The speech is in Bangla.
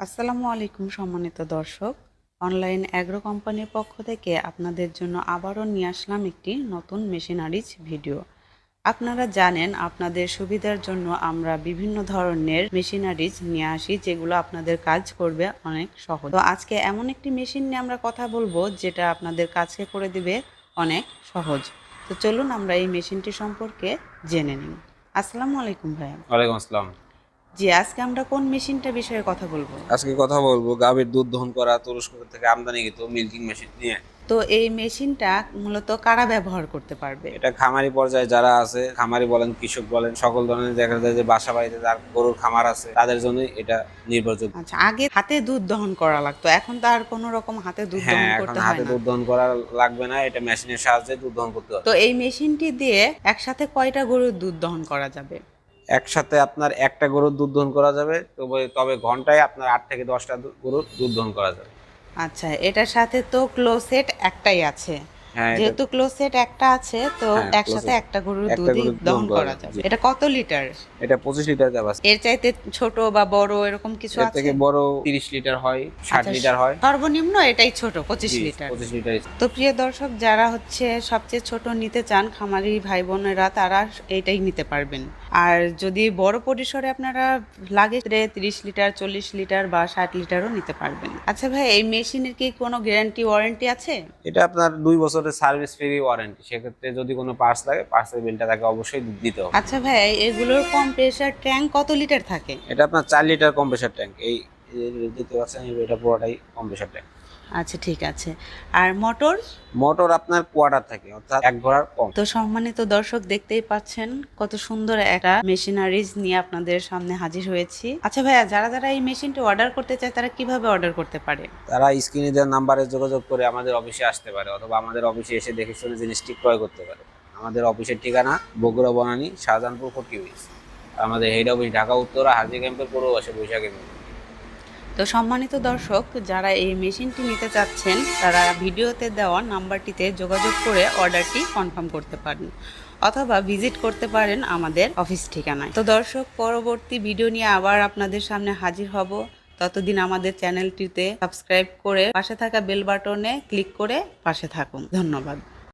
আসসালামু আলাইকুম সম্মানিত দর্শক। অনলাইন অ্যাগ্রো কোম্পানির পক্ষ থেকে আপনাদের জন্য আবারও নিয়ে আসলাম একটি নতুন মেশিনারিজ ভিডিও। আপনারা জানেন, আপনাদের সুবিধার জন্য আমরা বিভিন্ন ধরনের মেশিনারিজ নিয়ে আসি, যেগুলো আপনাদের কাজ করবে অনেক সহজ। তো আজকে এমন একটি মেশিন নিয়ে আমরা কথা বলব, যেটা আপনাদের কাজকে করে দিবে অনেক সহজ। তো চলুন আমরা এই মেশিনটি সম্পর্কে জেনে নিই। আসসালামু আলাইকুম ভাইয়া। ওয়ালাইকুম আসসালাম। জি আজকে আমরা কোন মেশিনটা বিষয়ে কথা বলব? আজকে কথা বলব গাভীর দুধ দহন করা তুরস্ক থেকে আমদানিকৃত মিল্কিং মেশিন নিয়ে। তো এই মেশিনটা মূলত কারা ব্যবহার করতে পারবে? এটা খামারি পর্যায়ে যারা আছে খামারি বলেন কৃষক বলেন সকল ধরনের দেখা যায় যে বাসা বাড়িতে যার গরুর খামার আছে তাদের জন্য এটা নির্ভরযোগ্য। আচ্ছা আগে হাতে দুধ দহন করা লাগতো এখন তো আর কোনো রকম হাতে দুধ দহন হ্যাঁ করতে হয় না। হাতে দুধ দহন করা লাগবে না এটা মেশিনের সাহায্যে দুধ দহন করতে হবে। তো এই মেশিনটি দিয়ে একসাথে কয়টা গরুর দুধ দহন করা যাবে? একসাথে আপনার একটা গরুর দুধ দহন করা যাবে, তবে তবে ঘন্টায় আপনার আট থেকে দশটা গরুর দুধ দহন করা যাবে। আচ্ছা এটার সাথে তো ক্লোসেট একটাই আছে। হ্যাঁ যেহেতু ক্লোসেট একটা আছে তো হ্যাঁ, একসাথে একটা গরুর দুধই দহন করা যাবে, এটা কত লিটার এটা পঁচিশ লিটার ক্যাপাসিটি এর চাইতে ছোট বা বড় এরকম কিছু আছে? থেকে বড় তিরিশ লিটার হয় ষাট আচ্ছা, লিটার হয়। সর্বনিম্ন এটাই ছোট পঁচিশ লিটার পঁচিশ লিটার তো প্রিয় দর্শক যারা হচ্ছে সবচেয়ে ছোট নিতে চান খামারি ভাই বোনেরা তারা এটাই নিতে পারবেন। আর যদি বড় পরিসরে আপনারা লাগে তিরিশ লিটার চল্লিশ লিটার বা ষাট লিটারও নিতে পারবেন। আচ্ছা ভাই এই মেশিনের কি কোনো গ্যারান্টি ওয়ারেন্টি আছে? এটা আপনার দুই বছরের সার্ভিস ফ্রি ওয়ারেন্টি সেক্ষেত্রে যদি কোনো পার্স লাগে পার্সের বিলটা তাকে অবশ্যই দিতে হবে। আচ্ছা ভাই এগুলোর কম্প্রেসার ট্যাঙ্ক কত লিটার থাকে? এটা আপনার চার লিটার কম্প্রেসার ট্যাঙ্ক এই দেখতে পাচ্ছেন এটা পুরোটাই কম্প্রেসার ট্যাঙ্ক আচ্ছা ঠিক আছে। আর মোটর? মোটর আপনার কোয়ার্টার থাকে অর্থাৎ এক ঘোড়ার কম। তো সম্মানিত দর্শক দেখতেই পাচ্ছেন কত সুন্দর একটা মেশিনারিজ নিয়ে আপনাদের সামনে হাজির হয়েছি। আচ্ছা ভাইয়া যারা যারা এই মেশিনটি অর্ডার করতে চায় তারা কীভাবে অর্ডার করতে পারে? তারা স্ক্রিনে দেওয়া নাম্বারে যোগাযোগ করে আমাদের অফিসে আসতে পারে অথবা আমাদের অফিসে এসে দেখে শুনে জিনিসটি ক্রয় করতে পারে। আমাদের অফিসের ঠিকানা বগুড়া বনানী শাহজাহানপুর ফোর্টি আমাদের হেড অফিস ঢাকা উত্তরা হাজি ক্যাম্পের পূর্ব পাশে বৈশাখী মেলা। তো সম্মানিত দর্শক, যারা এই মেশিনটি নিতে চাচ্ছেন, তারা ভিডিওতে দেওয়া নাম্বারটিতে যোগাযোগ করে অর্ডারটি কনফার্ম করতে পারেন অথবা ভিজিট করতে পারেন আমাদের অফিস ঠিকানায়। তো দর্শক, পরবর্তী ভিডিও নিয়ে আবার আপনাদের সামনে হাজির হব। ততদিন আমাদের চ্যানেলটিতে সাবস্ক্রাইব করে পাশে থাকা বেল বাটনে ক্লিক করে পাশে থাকুন। ধন্যবাদ।